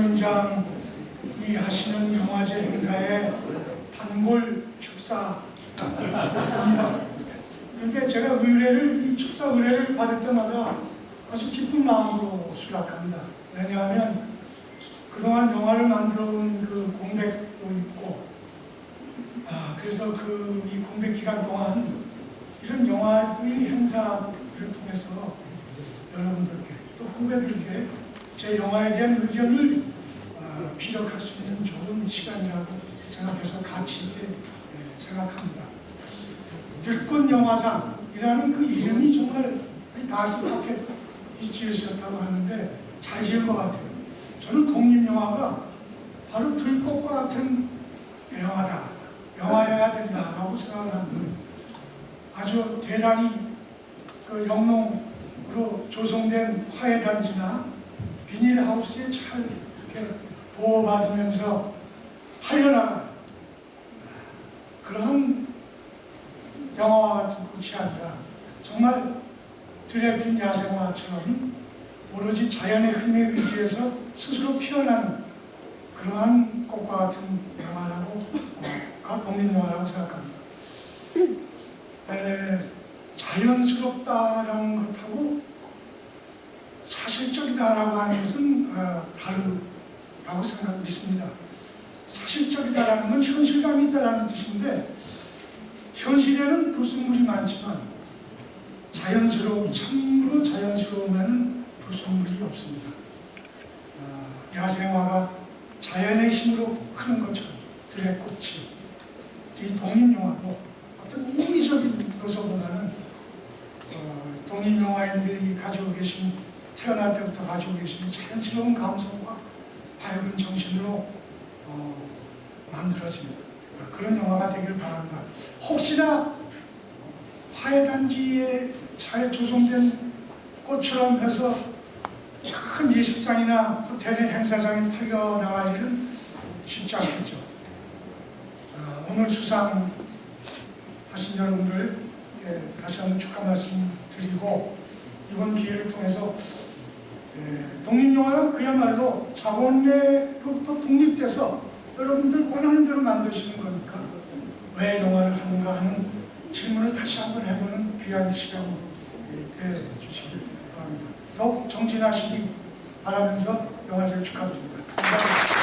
공연장이 하시는 영화제 행사의 단골 축사 입니다. 그런데 제가 의뢰를 이 축사 의뢰를 받을 때마다 아주 기쁜 마음으로 수락합니다. 왜냐하면 그동안 영화를 만들어 온 그 공백도 있고 아 그래서 그 이 공백 기간 동안 이런 영화의 행사를 통해서 여러분들께 또 후배들께 제 영화에 대한 의견을 어, 피력할 수 있는 좋은 시간이라고 생각해서 가치 있게 예, 생각합니다. 들꽃 영화상이라는 그 이름이 정말 다스하게 지으셨다고 하는데 잘 지은 것 같아요. 저는 독립영화가 바로 들꽃과 같은 영화다. 영화여야 된다라고 생각을 합니다. 아주 대단히 그 영농으로 조성된 화해단지나 비닐하우스에 잘 이렇게 보호받으면서 팔려나간 그러한 영화와 같은 꽃이 아니라 정말 드레핀 야생화처럼 오로지 자연의 힘에 의지해서 스스로 피어나는 그러한 꽃과 같은 영화라고 어, 가 독립영화라고 생각합니다. 에, 자연스럽다라는 것하고 사실적이다라고 하는 것은 어, 다르 다고 생각이 있습니다. 사실적이다라는 건 현실감이 있다라는 뜻인데 현실에는 불순물이 많지만 자연스러움, 참으로 자연스러우면 불순물이 없습니다. 어, 야생화가 자연의 힘으로 크는 것처럼 들의 꽃이 이 독립영화도 어떤 인위적인 것보다는 어, 독립영화인들이 가지고 계신 태어날 때부터 가지고 계신 자연스러운 감성과 밝은 정신으로 어, 만들어진 그런 영화가 되길 바랍니다. 혹시나 화해단지에 잘 조성된 꽃처럼 해서 큰 예식장이나 호텔의 행사장에 팔려나갈 일은 쉽지 않겠죠. 어, 오늘 수상 하신 여러분들 예, 다시 한번 축하 말씀 드리고 이번 기회를 통해서 예, 독립영화는 그야말로 자본에로부터 독립돼서 여러분들 원하는 대로 만드시는 거니까 왜 영화를 하는가 하는 질문을 다시 한번 해보는 귀한 시간이 돼 주시길 바랍니다. 더욱 정진하시기 바라면서 영화제를 축하드립니다. 감사합니다.